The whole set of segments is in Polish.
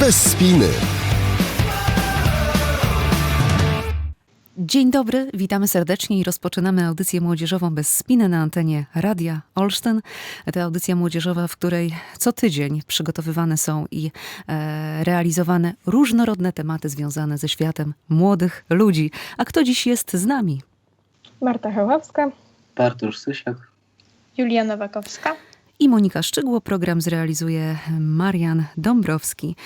bez spiny. Dzień dobry, witamy serdecznie i rozpoczynamy audycję młodzieżową bez spiny na antenie Radia Olsztyn. To audycja młodzieżowa, w której co tydzień przygotowywane są i e, realizowane różnorodne tematy związane ze światem młodych ludzi. A kto dziś jest z nami? Marta Heławska. Bartosz Sysiak. Julia Nowakowska. I Monika Szczygło. Program zrealizuje Marian Dąbrowski.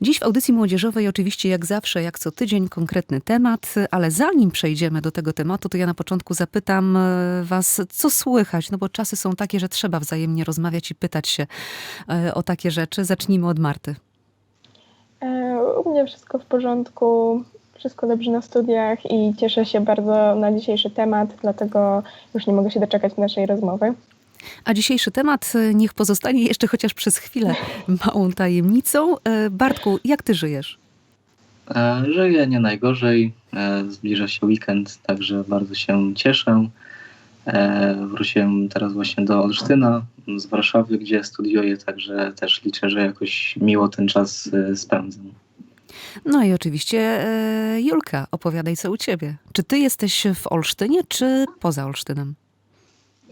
Dziś w audycji młodzieżowej oczywiście jak zawsze, jak co tydzień konkretny temat, ale zanim przejdziemy do tego tematu, to ja na początku zapytam e, was, co słychać, no bo czasy są takie, że trzeba wzajemnie rozmawiać i pytać się e, o takie rzeczy. Zacznijmy od Marty. E, U mnie wszystko w porządku, wszystko dobrze na studiach i cieszę się bardzo na dzisiejszy temat, dlatego już nie mogę się doczekać naszej rozmowy. A dzisiejszy temat e, niech pozostanie jeszcze chociaż przez chwilę małą tajemnicą. E, Bartku, jak ty żyjesz? E, Żyję nie najgorzej. Zbliża się weekend, także bardzo się cieszę. Wróciłem teraz właśnie do Olsztyna z Warszawy, gdzie studiuję, także też liczę, że jakoś miło ten czas spędzę. No i oczywiście Julka, opowiadaj co u ciebie. Czy ty jesteś w Olsztynie, czy poza Olsztynem?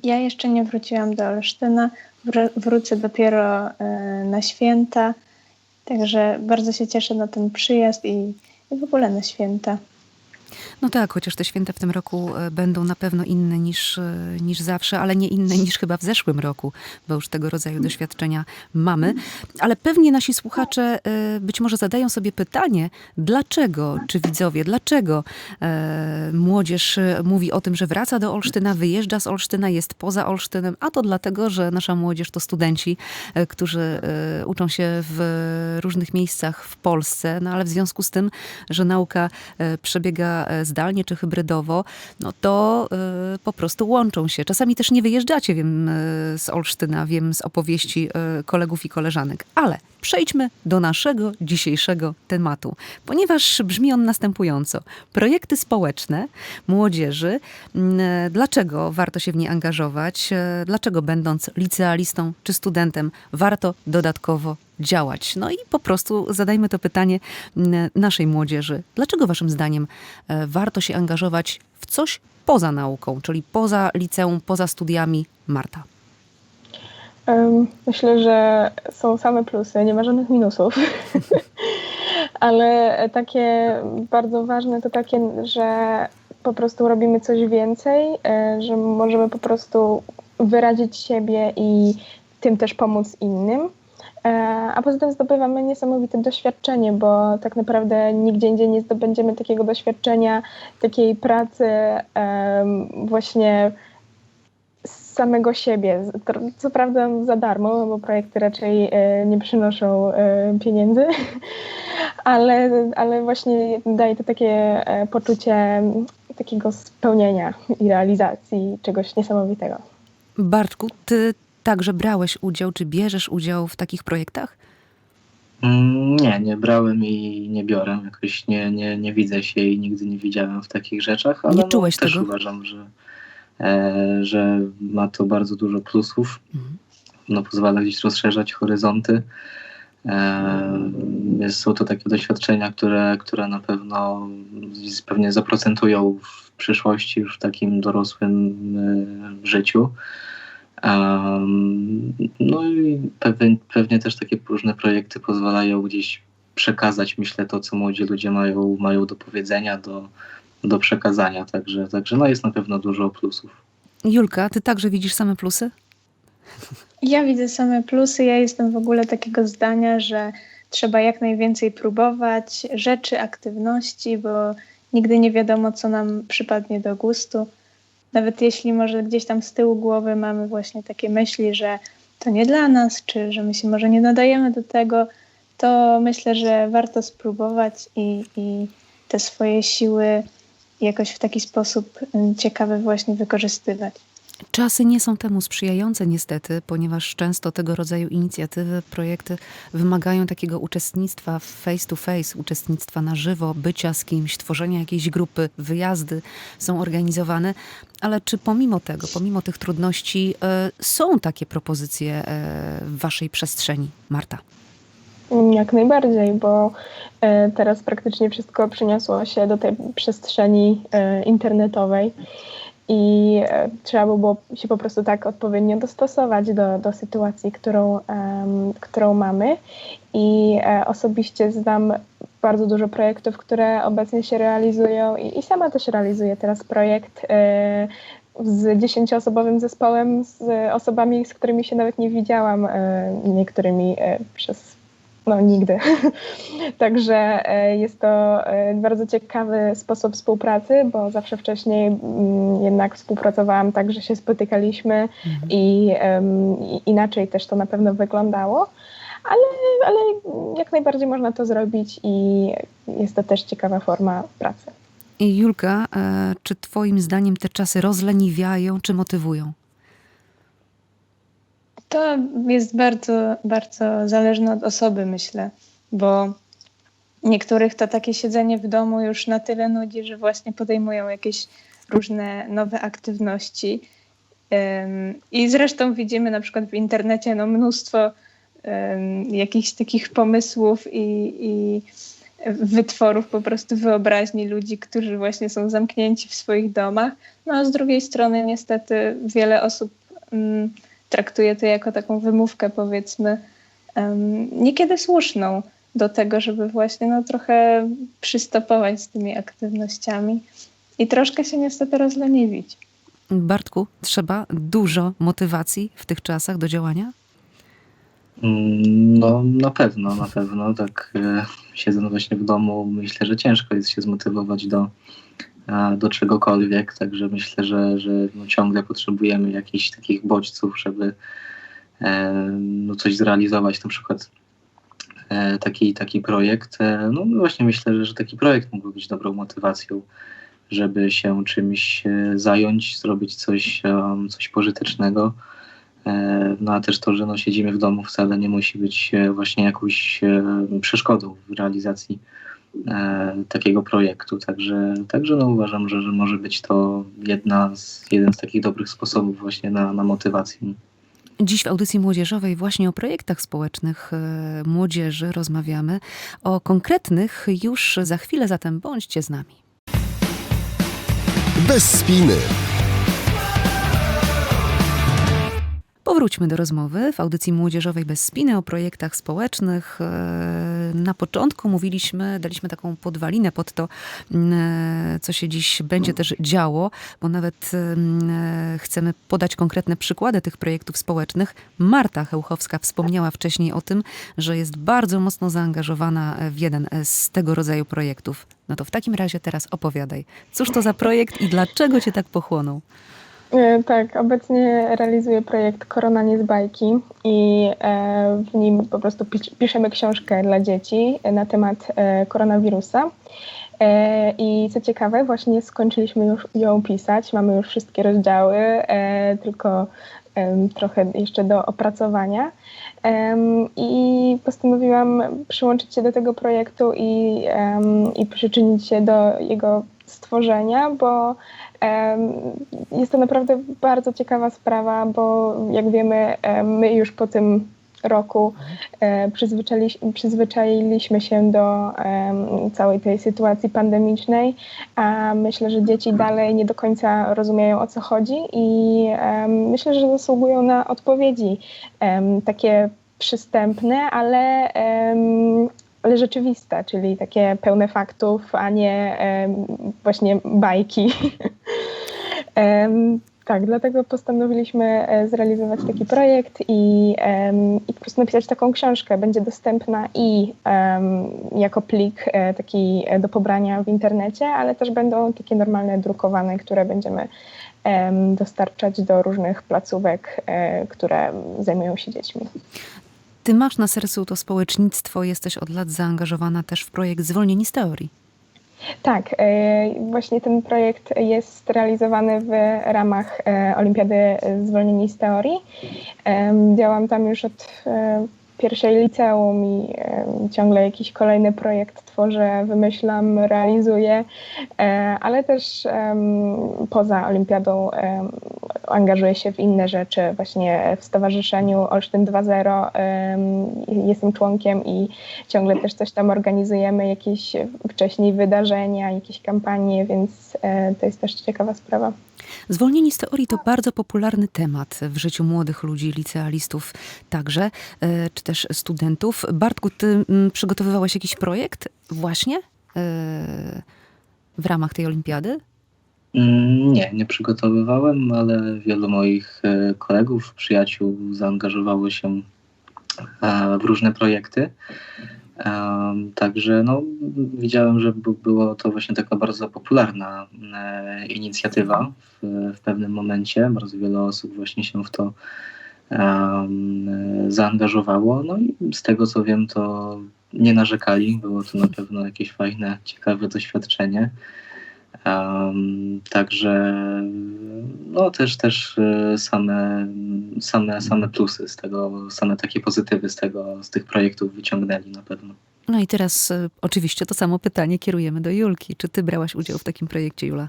Ja jeszcze nie wróciłam do Olsztyna. Wr- wrócę dopiero e, na święta. Także bardzo się cieszę na ten przyjazd i, i w ogóle na święta. No tak, chociaż te święta w tym roku e, będą na pewno inne niż, e, niż zawsze, ale nie inne niż chyba w zeszłym roku, bo już tego rodzaju doświadczenia mamy. Ale pewnie nasi słuchacze e, być może zadają sobie pytanie, dlaczego, czy widzowie, dlaczego młodzież mówi o tym, że wraca do Olsztyna, wyjeżdża z Olsztyna, jest poza Olsztynem, a to dlatego, że nasza młodzież to studenci, którzy uczą się w różnych miejscach w Polsce, no ale w związku z tym, że nauka przebiega e, zdalnie czy hybrydowo, no to e, po prostu łączą się. Czasami też nie wyjeżdżacie, wiem, e, z Olsztyna, wiem z opowieści kolegów i koleżanek. Ale przejdźmy do naszego dzisiejszego tematu, ponieważ brzmi on następująco. Projekty społeczne młodzieży. Dlaczego warto się w nie angażować? Dlaczego będąc licealistą czy studentem warto dodatkowo działać? No i po prostu zadajmy to pytanie m, naszej młodzieży. Dlaczego waszym zdaniem e, warto się angażować w coś poza nauką, czyli poza liceum, poza studiami? Marta. Myślę, że są same plusy, nie ma żadnych minusów. Ale takie bardzo ważne to takie, że po prostu robimy coś więcej, e, że możemy po prostu wyrazić siebie i tym też pomóc innym. E, A poza tym zdobywamy niesamowite doświadczenie, bo tak naprawdę nigdzie indziej nie zdobędziemy takiego doświadczenia, takiej pracy właśnie z samego siebie. Co prawda za darmo, bo projekty raczej e, nie przynoszą e, pieniędzy, ale, ale właśnie daje to takie poczucie takiego spełnienia i realizacji czegoś niesamowitego. Bartku, ty także brałeś udział, czy bierzesz udział w takich projektach? Mm, Nie, nie brałem i nie biorę. Jakoś nie, nie, nie widzę się i nigdy nie widziałem w takich rzeczach, ale Nie czułeś no, też tego? uważam, że, e, że ma to bardzo dużo plusów. Mhm. no, pozwala gdzieś rozszerzać horyzonty. E, Są to takie doświadczenia, które, które na pewno pewnie zaprocentują w przyszłości, już w takim dorosłym e, życiu. No i pewnie, pewnie też takie różne projekty pozwalają gdzieś przekazać, myślę, to, co młodzi ludzie mają, mają do powiedzenia, do, do przekazania. Także, także no jest na pewno dużo plusów. Julka, ty także widzisz same plusy? Ja widzę same plusy. Ja jestem w ogóle takiego zdania, że trzeba jak najwięcej próbować rzeczy, aktywności, bo nigdy nie wiadomo, co nam przypadnie do gustu. Nawet jeśli może gdzieś tam z tyłu głowy mamy właśnie takie myśli, że to nie dla nas, czy że my się może nie nadajemy do tego, to myślę, że warto spróbować i, i te swoje siły jakoś w taki sposób ciekawy właśnie wykorzystywać. Czasy nie są temu sprzyjające niestety, ponieważ często tego rodzaju inicjatywy, projekty wymagają takiego uczestnictwa face to face, uczestnictwa na żywo, bycia z kimś, tworzenia jakiejś grupy, wyjazdy są organizowane. Ale czy pomimo tego, pomimo tych trudności, e, są takie propozycje e, w waszej przestrzeni, Marta? Jak najbardziej, bo e, teraz praktycznie wszystko przeniosło się do tej przestrzeni internetowej i e, trzeba by było się po prostu tak odpowiednio dostosować do, do sytuacji, którą, em, którą mamy. I e, osobiście znam bardzo dużo projektów, które obecnie się realizują i, i sama też realizuję teraz projekt e, z dziesięcioosobowym zespołem, z osobami, z którymi się nawet nie widziałam, e, niektórymi e, przez no nigdy. Także e, jest to e, bardzo ciekawy sposób współpracy, bo zawsze wcześniej mm, jednak współpracowałam tak, że się spotykaliśmy i em, i inaczej też to na pewno wyglądało. Ale, ale jak najbardziej można to zrobić i jest to też ciekawa forma pracy. I Julka, e, czy twoim zdaniem te czasy rozleniwiają, czy motywują? To jest bardzo, bardzo zależne od osoby, myślę, bo niektórych to takie siedzenie w domu już na tyle nudzi, że właśnie podejmują jakieś różne nowe aktywności. I zresztą widzimy na przykład w internecie no, mnóstwo jakichś takich pomysłów i, i wytworów po prostu wyobraźni ludzi, którzy właśnie są zamknięci w swoich domach. No a z drugiej strony niestety wiele osób ym, traktuje to jako taką wymówkę powiedzmy niekiedy słuszną do tego, żeby właśnie no, trochę przystopować z tymi aktywnościami i troszkę się niestety rozleniwić. Bartku, trzeba dużo motywacji w tych czasach do działania? Mm, No na pewno, na pewno. Tak e, siedząc właśnie w domu, myślę, że ciężko jest się zmotywować do, do czegokolwiek, także myślę, że, że no, ciągle potrzebujemy jakichś takich bodźców, żeby e, no, coś zrealizować, na przykład e, taki, taki projekt. E, no właśnie myślę, że, że taki projekt mógłby być dobrą motywacją, żeby się czymś zająć, zrobić coś, coś pożytecznego. No a też to, że no, siedzimy w domu wcale nie musi być właśnie jakąś przeszkodą w realizacji e, takiego projektu. Także, także no, uważam, że, że może być to jedna z, jeden z takich dobrych sposobów właśnie na, na motywację. Dziś w audycji młodzieżowej właśnie o projektach społecznych e, młodzieży rozmawiamy. O konkretnych już za chwilę, zatem bądźcie z nami. Bez spiny. Powróćmy do rozmowy w audycji młodzieżowej bez spiny o projektach społecznych. E, Na początku mówiliśmy, daliśmy taką podwalinę pod to, m, e, co się dziś będzie też działo, bo nawet e, chcemy podać konkretne przykłady tych projektów społecznych. Marta Chełchowska wspomniała wcześniej o tym, że jest bardzo mocno zaangażowana w jeden z tego rodzaju projektów. No to w takim razie teraz opowiadaj. Cóż to za projekt i dlaczego cię tak pochłonął? E, Tak, obecnie realizuję projekt Korona nie z bajki i e, w nim po prostu pisz- piszemy książkę dla dzieci na temat e, koronawirusa. I co ciekawe, właśnie skończyliśmy już ją pisać, mamy już wszystkie rozdziały, tylko trochę jeszcze do opracowania. I postanowiłam przyłączyć się do tego projektu i, i przyczynić się do jego stworzenia, bo Jest to naprawdę bardzo ciekawa sprawa, bo jak wiemy, em, my już po tym roku e, przyzwyczaili- przyzwyczailiśmy się do całej tej sytuacji pandemicznej, a myślę, że dzieci dalej nie do końca rozumieją o co chodzi i myślę, że zasługują na odpowiedzi takie przystępne, ale ale rzeczywiste, czyli takie pełne faktów, a nie właśnie bajki. Tak, dlatego postanowiliśmy e, zrealizować taki projekt i, em, i po prostu napisać taką książkę. Będzie dostępna i em, jako plik e, taki e, do pobrania w internecie, ale też będą takie normalne drukowane, które będziemy em, dostarczać do różnych placówek, które zajmują się dziećmi. Ty masz na sercu to społecznictwo, jesteś od lat zaangażowana też w projekt Zwolnieni z teorii. Tak, e, właśnie ten projekt jest realizowany w ramach e, Olimpiady Zwolnieni z Teorii. Działam tam już od e, pierwszej liceum i ciągle jakiś kolejny projekt tworzę, wymyślam, realizuję, ale też poza Olimpiadą angażuję się w inne rzeczy. Właśnie w Stowarzyszeniu Olsztyn 2.0 em, jestem członkiem i ciągle też coś tam organizujemy, jakieś wcześniej wydarzenia, jakieś kampanie, więc e, to jest też ciekawa sprawa. Zwolnieni z teorii to bardzo popularny temat w życiu młodych ludzi, licealistów także, e, czy też studentów. Bartku, ty mm, przygotowywałeś jakiś projekt właśnie e, w ramach tej olimpiady? Mm, Nie, nie przygotowywałem, ale wielu moich e, kolegów, przyjaciół zaangażowało się e, w różne projekty. Także no, widziałem, że by- było to właśnie taka bardzo popularna e, inicjatywa w, w pewnym momencie. Bardzo wiele osób właśnie się w to zaangażowało. No i z tego co wiem, to nie narzekali. Było to na pewno jakieś fajne, ciekawe doświadczenie. Em, także no też też e, same, same, same plusy z tego, same takie pozytywy z tego, z tych projektów wyciągnęli na pewno. No i teraz e, oczywiście to samo pytanie kierujemy do Julki. Czy ty brałaś udział w takim projekcie, Jula?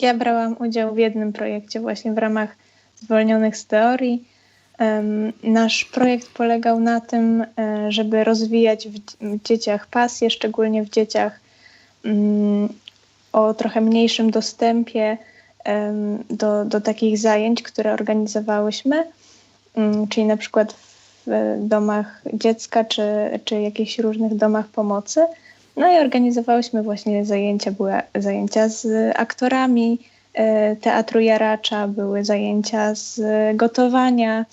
Ja brałam udział w jednym projekcie właśnie w ramach zwolnionych z teorii. Em, Nasz projekt polegał na tym, e, żeby rozwijać w dzieciach pasję, szczególnie w dzieciach mm, o trochę mniejszym dostępie do, do takich zajęć, które organizowałyśmy, Mm, czyli na przykład w domach dziecka czy, czy jakichś różnych domach pomocy. No i organizowałyśmy właśnie zajęcia, były zajęcia z aktorami e, teatru Jaracza, były zajęcia z gotowania,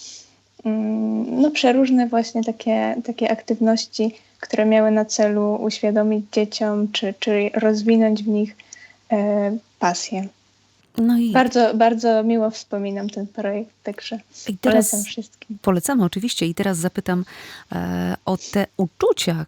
mm, no przeróżne właśnie takie, takie aktywności, które miały na celu uświadomić dzieciom, czy, czy rozwinąć w nich pasję. No i, Bardzo, bardzo miło wspominam ten projekt, także i teraz polecam wszystkim. polecamy oczywiście i teraz zapytam e, o te uczucia, e,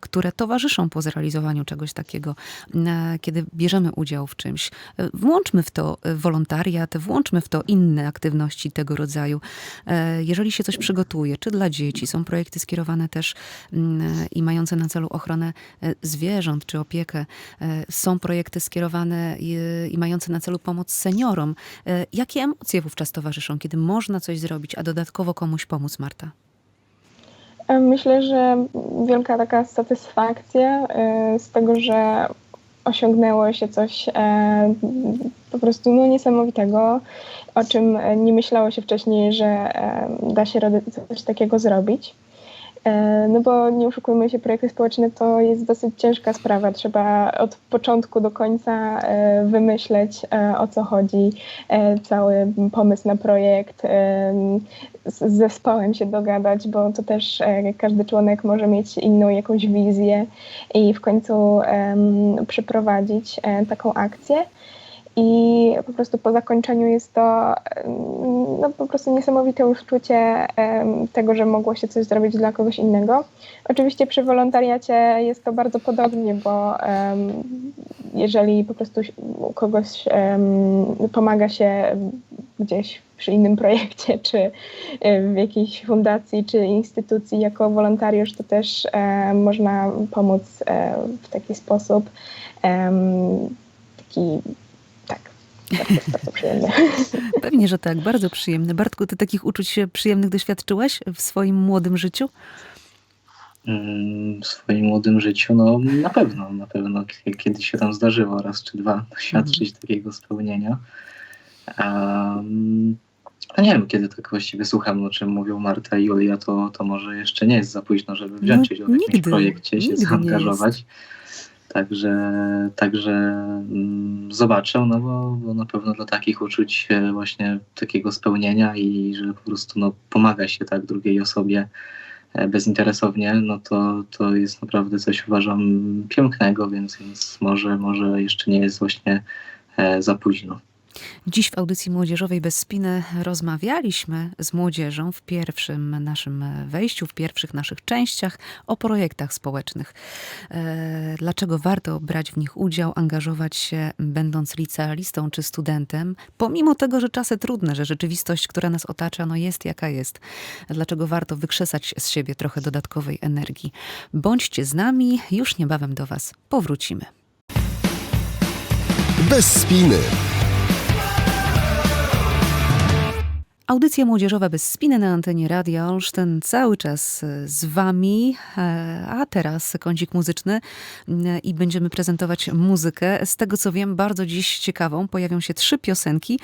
które towarzyszą po zrealizowaniu czegoś takiego, e, kiedy bierzemy udział w czymś. E, Włączmy w to e, wolontariat, włączmy w to inne aktywności tego rodzaju. E, Jeżeli się coś przygotuje, czy dla dzieci, są projekty skierowane też mm, e, i mające na celu ochronę e, zwierząt, czy opiekę, e, są projekty skierowane i, mające na celu pomoc seniorom. E, Jakie emocje wówczas towarzyszą, kiedy można coś zrobić, a dodatkowo komuś pomóc, Marta? E, Myślę, że wielka taka satysfakcja e, z tego, że osiągnęło się coś e, po prostu no, niesamowitego, o czym nie myślało się wcześniej, że da się coś takiego zrobić. E, No bo nie oszukujmy się, projekty społeczne to jest dosyć ciężka sprawa. Trzeba od początku do końca e, wymyśleć e, o co chodzi, cały pomysł na projekt, z zespołem się dogadać, bo to też każdy członek może mieć inną jakąś wizję i w końcu przeprowadzić taką akcję. I po prostu po zakończeniu jest to no, po prostu niesamowite uczucie tego, że mogło się coś zrobić dla kogoś innego. Oczywiście przy wolontariacie jest to bardzo podobnie, bo jeżeli po prostu kogoś pomaga się gdzieś przy innym projekcie, czy w jakiejś fundacji, czy instytucji jako wolontariusz, to też można pomóc e, w taki sposób. Taki, przyjemny. Pewnie, że tak, bardzo przyjemne. Bartku, ty takich uczuć przyjemnych doświadczyłaś w swoim młodym życiu? Mm, W swoim młodym życiu, no na pewno, na pewno k- kiedy się tam zdarzyło raz czy dwa doświadczyć takiego spełnienia. Um, no nie wiem, kiedy tak właściwie słucham, o czym mówią Marta i Julia, to, to może jeszcze nie jest za późno, żeby wziąć No, udział w jakimś projekcie, się zaangażować. Także, także mm, zobaczę, no bo, bo na pewno dla takich uczuć e, właśnie takiego spełnienia i że po prostu no, pomaga się tak drugiej osobie e, bezinteresownie, no to, to jest naprawdę coś uważam pięknego, więc, więc może, może jeszcze nie jest właśnie e, za późno. Dziś w audycji młodzieżowej bez spiny rozmawialiśmy z młodzieżą w pierwszym naszym wejściu, w pierwszych naszych częściach o projektach społecznych. E, Dlaczego warto brać w nich udział, angażować się, będąc licealistą czy studentem, pomimo tego, że czasy trudne, że rzeczywistość, która nas otacza, no jest jaka jest. Dlaczego warto wykrzesać z siebie trochę dodatkowej energii. Bądźcie z nami, już niebawem do Was powrócimy. Bez spiny. Audycja młodzieżowa bez spiny na antenie Radia Olsztyn cały czas e, z Wami, e, a teraz kącik muzyczny m, i będziemy prezentować muzykę. Z tego co wiem, bardzo dziś ciekawą, pojawią się trzy piosenki.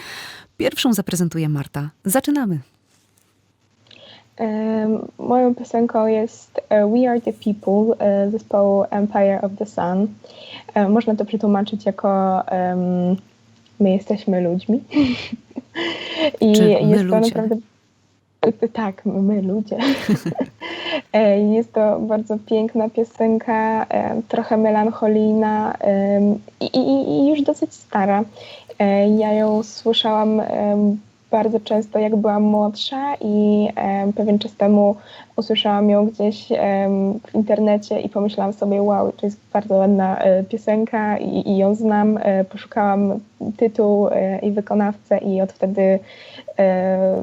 Pierwszą zaprezentuje Marta. Zaczynamy. Moją piosenką jest e, We Are the People e, zespołu Empire of the Sun. E, Można to przetłumaczyć jako em, My jesteśmy ludźmi. I Czy my jest to ludzie? naprawdę. e, Tak, my ludzie. E, Jest to bardzo piękna piosenka, em, trochę melancholijna i, i, i już dosyć stara. E, Ja ją słyszałam bardzo często, jak byłam młodsza i em, pewien czas temu usłyszałam ją gdzieś em, w internecie i pomyślałam sobie, wow, to jest bardzo ładna e, piosenka i, i ją znam. E, poszukałam tytuł e, i wykonawcę i od wtedy e,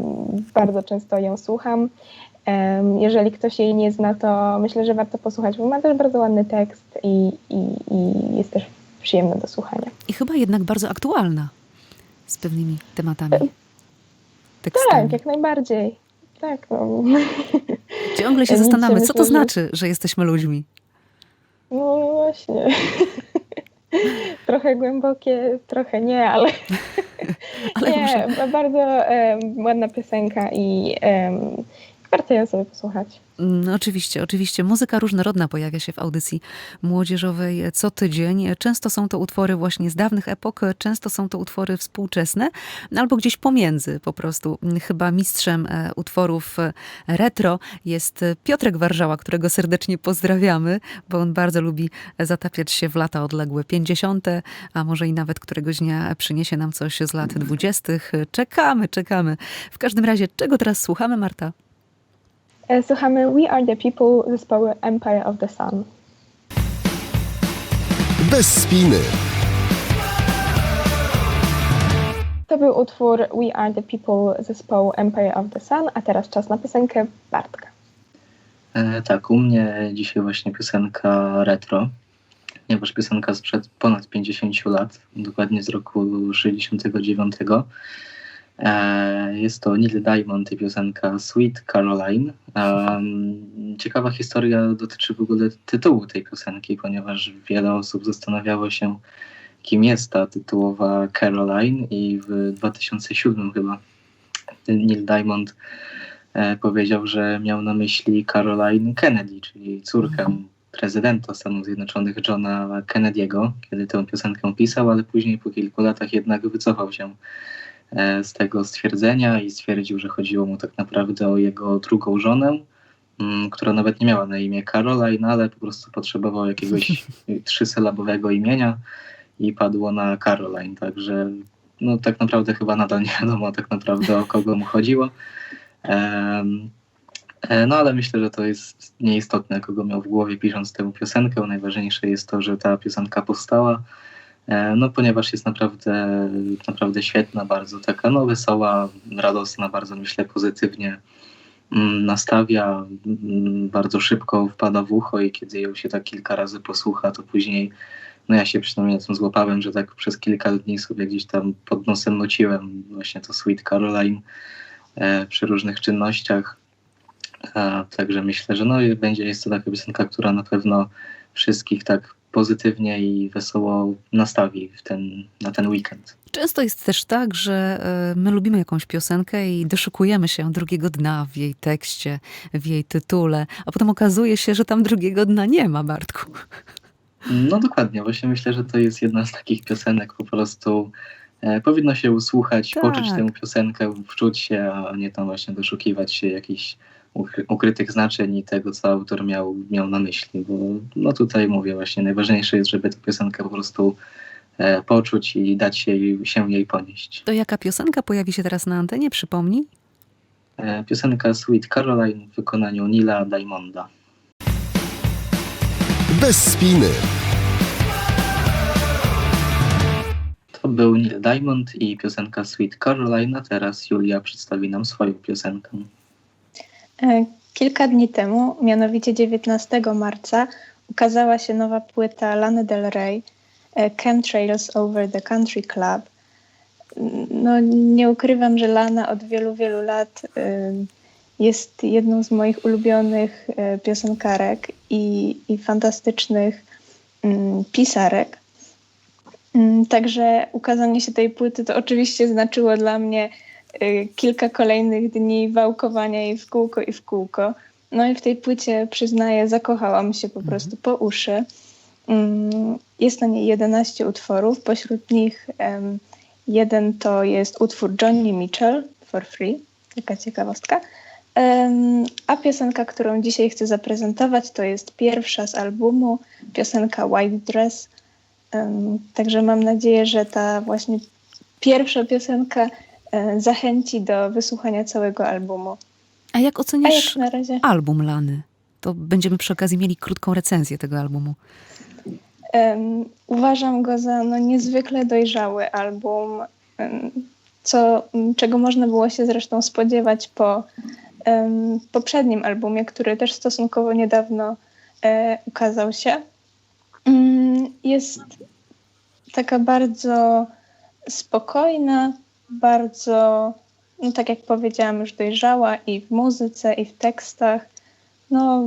bardzo często ją słucham. Jeżeli ktoś jej nie zna, to myślę, że warto posłuchać, bo ma też bardzo ładny tekst i, i, i jest też przyjemna do słuchania. I chyba jednak bardzo aktualna z pewnymi tematami. Tekstami. Tak, jak najbardziej. Tak, no. Ciągle się się zastanawiamy, co to znaczy, że jesteśmy ludźmi. No właśnie. trochę głębokie, trochę nie, ale, Ale nie, bardzo em, ładna piosenka i em, warto sobie posłuchać. Mm, Oczywiście, oczywiście. Muzyka różnorodna pojawia się w audycji młodzieżowej co tydzień. Często są to utwory właśnie z dawnych epok, często są to utwory współczesne, albo gdzieś pomiędzy po prostu. Chyba mistrzem e, utworów e, retro jest Piotrek Warżała, którego serdecznie pozdrawiamy, bo on bardzo lubi zatapiać się w lata odległe 50., a może i nawet któregoś dnia przyniesie nam coś z lat 20. Czekamy, czekamy. W każdym razie, czego teraz słuchamy, Marta? E, Słuchamy We Are the People zespołu Empire of the Sun. Bez spiny. To był utwór We Are the People zespołu Empire of the Sun, a teraz czas na piosenkę Bartka. E, tak, u mnie dzisiaj właśnie piosenka retro, ponieważ piosenka sprzed ponad 50 lat, dokładnie z roku 69. E, jest to Neil Diamond i piosenka Sweet Caroline. Ciekawa historia dotyczy w ogóle tytułu tej piosenki, ponieważ wiele osób zastanawiało się, kim jest ta tytułowa Caroline i w 2007 chyba Neil Diamond e, powiedział, że miał na myśli Caroline Kennedy, czyli córkę prezydenta Stanów Zjednoczonych Johna Kennedy'ego, kiedy tę piosenkę pisał, ale później po kilku latach jednak wycofał się z tego stwierdzenia i stwierdził, że chodziło mu tak naprawdę o jego drugą żonę, mm, która nawet nie miała na imię Caroline, ale po prostu potrzebował jakiegoś trzysylabowego imienia i padło na Caroline, także no tak naprawdę chyba nadal nie wiadomo tak naprawdę o kogo mu chodziło. E, No ale myślę, że to jest nieistotne, kogo miał w głowie pisząc tę piosenkę. Najważniejsze jest to, że ta piosenka powstała, e, no ponieważ jest naprawdę, naprawdę świetna, bardzo taka no wesoła, radosna, bardzo myślę pozytywnie mm, nastawia, mm, bardzo szybko wpada w ucho i kiedy ją się tak kilka razy posłucha, to później no ja się przynajmniej na tym złapałem, że tak przez kilka dni sobie gdzieś tam pod nosem nuciłem właśnie to Sweet Caroline e, przy różnych czynnościach. E, także myślę, że no, będzie jest to taka piosenka, która na pewno wszystkich tak pozytywnie i wesoło nastawi w ten, na ten weekend. Często jest też tak, że e, my lubimy jakąś piosenkę i doszukujemy się drugiego dna w jej tekście, w jej tytule, a potem okazuje się, że tam drugiego dna nie ma, Bartku. No dokładnie, właśnie myślę, że to jest jedna z takich piosenek po prostu e, powinno się usłuchać, Tak. poczuć tę piosenkę, wczuć się, a nie tam właśnie doszukiwać się jakichś ukrytych znaczeń i tego, co autor miał, miał na myśli, bo no tutaj mówię właśnie, najważniejsze jest, żeby tę piosenkę po prostu e, poczuć i dać się jej, się jej ponieść. To jaka piosenka pojawi się teraz na antenie? Przypomnij. E, piosenka Sweet Caroline w wykonaniu Nila Diamonda. Bez spiny. To był Neil Diamond i piosenka Sweet Caroline, a teraz Julia przedstawi nam swoją piosenkę. E, Kilka dni temu, mianowicie 19 marca, ukazała się nowa płyta Lany Del Rey, e, Chemtrails Over the Country Club. no, nie ukrywam, że Lana od wielu, wielu lat y, jest jedną z moich ulubionych piosenkarek i, i fantastycznych mm, pisarek. Mm, Także ukazanie się tej płyty to oczywiście znaczyło dla mnie kilka kolejnych dni wałkowania jej w kółko i w kółko. No i w tej płycie, przyznaję, zakochałam się po prostu po uszy. Mm, Jest na niej 11 utworów, pośród nich jeden to jest utwór Johnny Mitchell, For Free, taka ciekawostka. A piosenka, którą dzisiaj chcę zaprezentować, to jest pierwsza z albumu, piosenka White Dress. Także mam nadzieję, że ta właśnie pierwsza piosenka zachęci do wysłuchania całego albumu. A jak A oceniasz jak na razie? album Lany? To będziemy przy okazji mieli krótką recenzję tego albumu. Em, uważam go za no, niezwykle dojrzały album, co, czego można było się zresztą spodziewać po em, poprzednim albumie, który też stosunkowo niedawno e, ukazał się. Mm, Jest taka bardzo spokojna, bardzo, no, tak jak powiedziałam, już dojrzała i w muzyce, i w tekstach. No,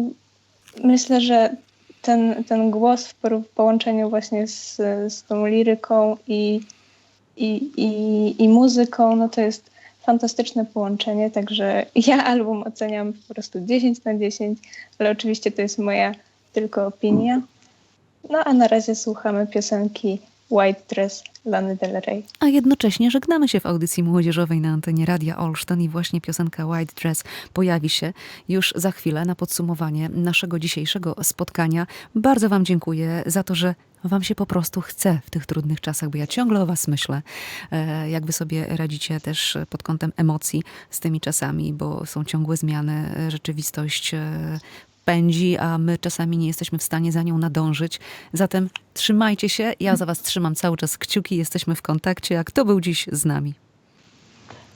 myślę, że ten, ten głos w połączeniu właśnie z, z tą liryką i, i, i, i muzyką, no to jest fantastyczne połączenie, także ja album oceniam po prostu 10 na 10, ale oczywiście to jest moja tylko opinia. No a na razie słuchamy piosenki White Dress Lany Del Rey. A jednocześnie żegnamy się w audycji młodzieżowej na antenie Radia Olsztyn i właśnie piosenka White Dress pojawi się już za chwilę na podsumowanie naszego dzisiejszego spotkania. Bardzo Wam dziękuję za to, że Wam się po prostu chce w tych trudnych czasach, bo ja ciągle o Was myślę, e, jak Wy sobie radzicie też pod kątem emocji z tymi czasami, bo są ciągłe zmiany, rzeczywistość e, pędzi, a my czasami nie jesteśmy w stanie za nią nadążyć. Zatem trzymajcie się, ja za Was trzymam cały czas kciuki, jesteśmy w kontakcie. A kto był dziś z nami?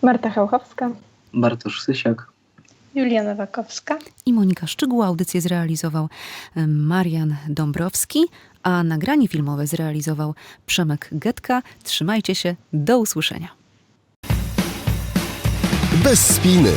Marta Chełchowska. Bartosz Sysiak. Julia Nowakowska. I Monika Szczygół. Audycję zrealizował Marian Dąbrowski, a nagranie filmowe zrealizował Przemek Getka. Trzymajcie się, do usłyszenia. Bez spiny.